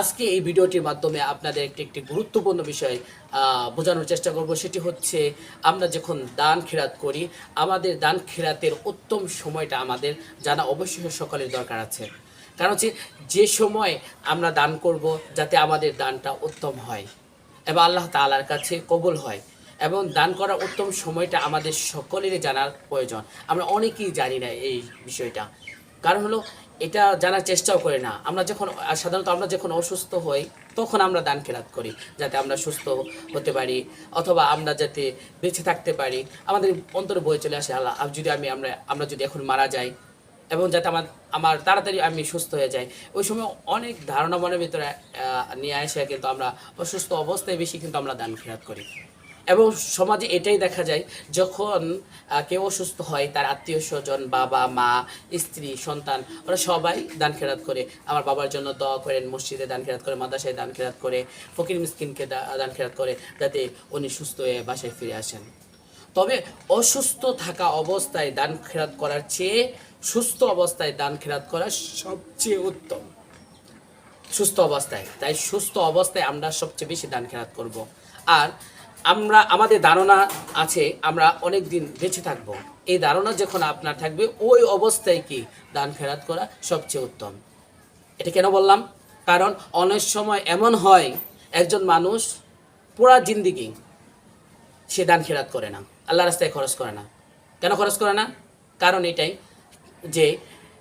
আজকে এই ভিডিওটির মাধ্যমে আপনাদের একটি একটি গুরুত্বপূর্ণ বিষয় বোঝানোর চেষ্টা করব। সেটি হচ্ছে, আমরা যখন দান খেরাত করি, আমাদের দান খেরাতের উত্তম সময়টা আমাদের জানা অবশ্যই সকলের দরকার আছে। কারণ হচ্ছে, যে সময় আমরা দান করব, যাতে আমাদের দানটা উত্তম হয় এবং আল্লাহ তাআলার কাছে কবুল হয় এবং দান করার উত্তম সময়টা আমাদের সকলেরই জানার প্রয়োজন। আমরা অনেকেই জানি না এই বিষয়টা। কারণ হলো এটা জানার চেষ্টাও করি না। আমরা যখন সাধারণত আমরা যখন অসুস্থ হই, তখন আমরা দান খেরাত করি, যাতে আমরা সুস্থ হতে পারি, অথবা আমরা যাতে বেঁচে থাকতে পারি। আমাদের অন্তরে বয়ে চলে আসে, আল্লাহ যদি আমি আমরা আমরা যদি এখন মারা যাই, এবং যাতে আমার আমার তাড়াতাড়ি আমি সুস্থ হয়ে যাই। ওই সময় অনেক ধারণা মনের ভিতরে নিয়ে আসে, কিন্তু আমরা অসুস্থ অবস্থায় বেশি কিন্তু আমরা দান খেরাত করি। এবং সমাজে এটাই দেখা যায়, যখন কেউ অসুস্থ হয়, তার আত্মীয় স্বজন, বাবা, মা, স্ত্রী, সন্তান, ওরা সবাই দান খেরাত করে। আমার বাবার জন্য দোয়া করেন, মসজিদে দান খেরাত করে, মাদ্রাসায় দান খেরাত করে, ফকির মিসকিনকে দান খেরাত করে, যাতে উনি সুস্থ হয়ে বাসায় ফিরে আসেন। তবে অসুস্থ থাকা অবস্থায় দান খেরাত করার চেয়ে সুস্থ অবস্থায় দান খেরাত করা সবচেয়ে উত্তম। সুস্থ অবস্থায়। তাই সুস্থ অবস্থায় আমরা সবচেয়ে বেশি দান খেরাত করব। আর আমরা, আমাদের ধারণা আছে আমরা অনেক দিন বেঁচে থাকব। এই ধারণা যখন আপনার থাকবে, ওই অবস্থায় কি দান ফেরাত করা সবচেয়ে উত্তম? এটা কেন বললাম? কারণ অনেক সময় এমন হয়, একজন মানুষ পুরা জিন্দিগি সে দান খেরাত করে না। আল্লাহ রাস্তায় খরচ করে না। কেন খরচ করে না? কারণ এটাই যে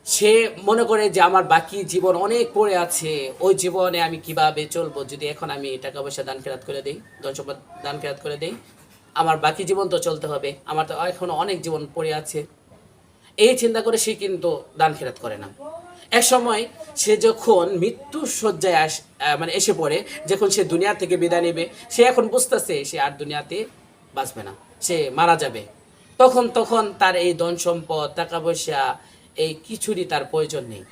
সে মনে করে যে আমার বাকি জীবন অনেক পড়ে আছে, ওই জীবনে আমি কীভাবে চলবো? যদি এখন আমি টাকা পয়সা দান খেরাত করে দিই, ধন সম্পদ দান খেরাত করে দিই, আমার বাকি জীবন তো চলতে হবে, আমার তো এখনও অনেক জীবন পড়ে আছে। এই চিন্তা করে সে কিন্তু দান খেরাত করে না। এক সময় সে যখন মৃত্যু শয্যায় আস মানে এসে পড়ে, যখন সে দুনিয়া থেকে বিদায় নেবে, সে এখন বুঝতেছে সে আর দুনিয়াতে বাঁচবে না, সে মারা যাবে। তখন তখন তার এই ধন সম্পদ, টাকা পয়সা এই কিছুরই তার প্রয়োজন নেই।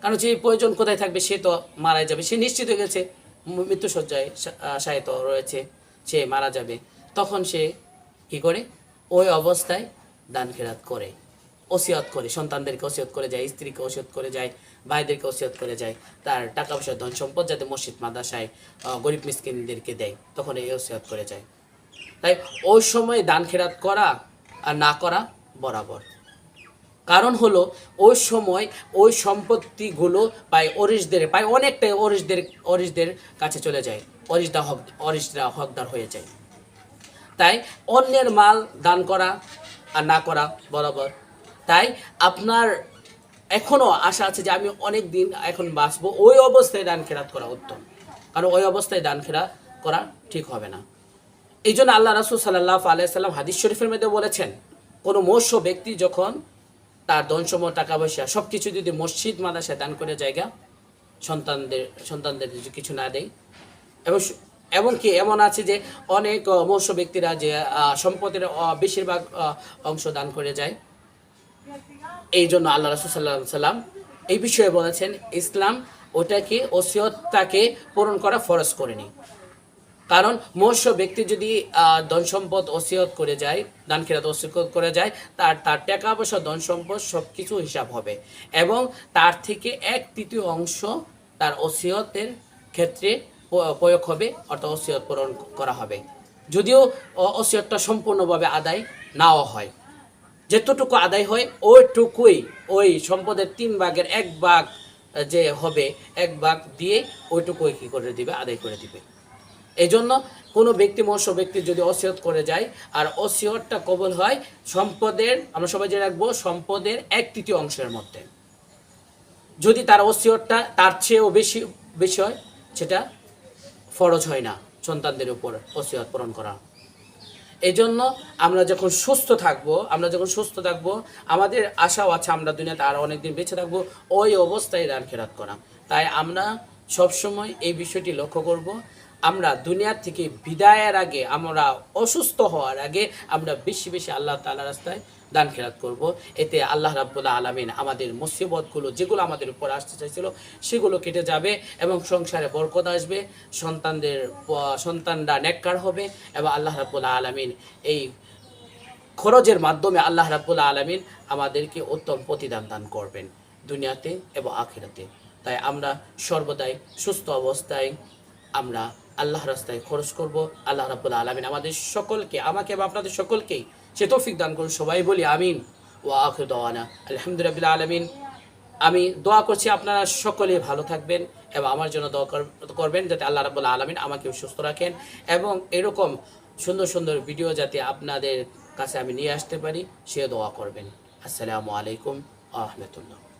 কারণ যে প্রয়োজন কোথায় থাকবে সে তো মারা যাবে। সে নিশ্চিত হয়ে গেছে মৃত্যুসজ্জায় সা- রয়েছে সে মারা যাবে। তখন সে কি করে? ওই অবস্থায় দান খেরাত করে। ওসিয়ত করে সন্তানদেরকে ওসিয়ত করে যায় স্ত্রীকে ওসিয়ত করে যায় ভাইদেরকে ওসিয়ত করে যায় তার টাকা পয়সা ধন সম্পদ যাতে মসজিদ মাদ্রাসায় আহ, গরিব মিসকিনদেরকে দেয় তখন এই ওসিয়ত করে যায়। তাই ওই সময় দান খেরাত করা আর না করা বরাবর। কারণ হলো, ওই সময় ওই সম্পত্তিগুলো পায় অরিশদের পায় অনেকটাই অরিশদের অরিশদের কাছে চলে যায় অরিশদা হক অরিশরা হকদার হয়ে যায়। তাই অন্যের মাল দান করা আর না করা বরাবর। তাই আপনার এখনও আশা আছে যে আমি অনেক দিন এখন বাঁচবো, ওই অবস্থায় দান খেরাত করা উত্তম। কারণ ওই অবস্থায় দান খেরা করা ঠিক হবে না। এই জন্য আল্লাহ রাসুল সাল্লাহ আলাইসাল্লাম হাদিস শরীফের মধ্যে বলেছেন, কোনো মৎস্য ব্যক্তি যখন তার ধনসম টাকা পয়সা সব কিছু যদি মসজিদ মাদাসায় দান করে জায়গা সন্তানদের সন্তানদের কিছু না দেয়। এবং স- এবং কি এমন আছে যে অনেক মৎস্য ব্যক্তিরা যে সম্পদের বেশিরভাগ অংশ দান করে যায়। এই জন্য আল্লাহ রাসুল সাল্লাহ সাল্লাম এই বিষয়ে বলেছেন, ইসলাম ওটাকে, ওসিয়তটাকে পূরণ করা ফরজ করেনি কারণ মৎস্য ব্যক্তি যদি ধন সম্পদ ওসিয়ত করে যায় দান খেরাত ওসিয়ত করে যায়, তার তার টাকা পয়সা ধন সম্পদ সব কিছু হিসাব হবে। এবং তার থেকে এক তৃতীয় অংশ তার ওসিয়তের ক্ষেত্রে প্রয়োগ হবে, অর্থাৎ ওসিয়ত পূরণ করা হবে। যদিও অ- ওসিয়তটা সম্পূর্ণভাবে আদায় নাও হয়। যেতটুকু আদায় হয়, ওইটুকুই, ওই সম্পদের তিন ভাগের এক ভাগ যে হবে, এক ভাগ দিয়ে ওইটুকুই কি করে দিবে? আদায় করে দিবে। এই জন্য কোনো ব্যক্তি মৎস্য ব্যক্তি যদি অসিয়ত করে যায়, আর অসিয়তটা কবল হয় সম্পদের, আমরা সবাই যে রাখব, সম্পদের এক তৃতীয় অংশের মধ্যে। যদি তার অসিয়তটা তার চেয়েও বেশি বেশি হয়, সেটা ফরজ হয় না সন্তানদের উপর অসিয়ত পূরণ করা। এই জন্য আমরা যখন সুস্থ থাকব, আমরা যখন সুস্থ থাকব, আমাদের আশাও আছে আমরা দুনিয়াতে আরও অনেকদিন বেঁচে থাকব, ওই অবস্থায় দান খেরাত করা। তাই আমরা সবসময় এই বিষয়টি লক্ষ্য করব আমরা দুনিয়ার থেকে বিদায়ের আগে আমরা অসুস্থ হওয়ার আগে আমরা বেশি বেশি আল্লাহ তাআলা রাস্তায় দান খেরাত করব। এতে আল্লাহ রাব্বুল্লাহ আলামিন আমাদের মুসিবতগুলো যেগুলো আমাদের উপর আসতে চাইছিল সেগুলো কেটে যাবে এবং সংসারে বরকত আসবে, সন্তানদের, সন্তানরা নেককার হবে এবং আল্লাহ রাব্বুল্লাহ আলামিন এই খরচের মাধ্যমে আল্লাহ রাব্বুল্লাহ আলামিন আমাদেরকে উত্তম প্রতিদান দান করবেন দুনিয়াতে এবং আখেরাতে। তাই আমরা সর্বদাই সুস্থ অবস্থায় আমরা আল্লাহ রাস্তায় খরচ করব, আল্লাহ রাবুল আলমিন আমাদের সকলকে, আমাকে এবং আপনাদের সকলকেই সে তৌফিক দান করুন, সবাই বলি আমিন। ও আখর দওয়ানা, আলহামদুলিল্লাহ আলমিন। আমি দোয়া করছি আপনারা সকলে ভালো থাকবেন এবং আমার জন্য দোয়া করবেন যাতে আল্লাহ রাবুল আলমিন আমাকে সুস্থ রাখেন এবং এরকম সুন্দর সুন্দর ভিডিও যাতে আপনাদের কাছে আমি নিয়ে আসতে পারি সে দোয়া করবেন। আসসালামু আলাইকুম আহমতুল্লাহ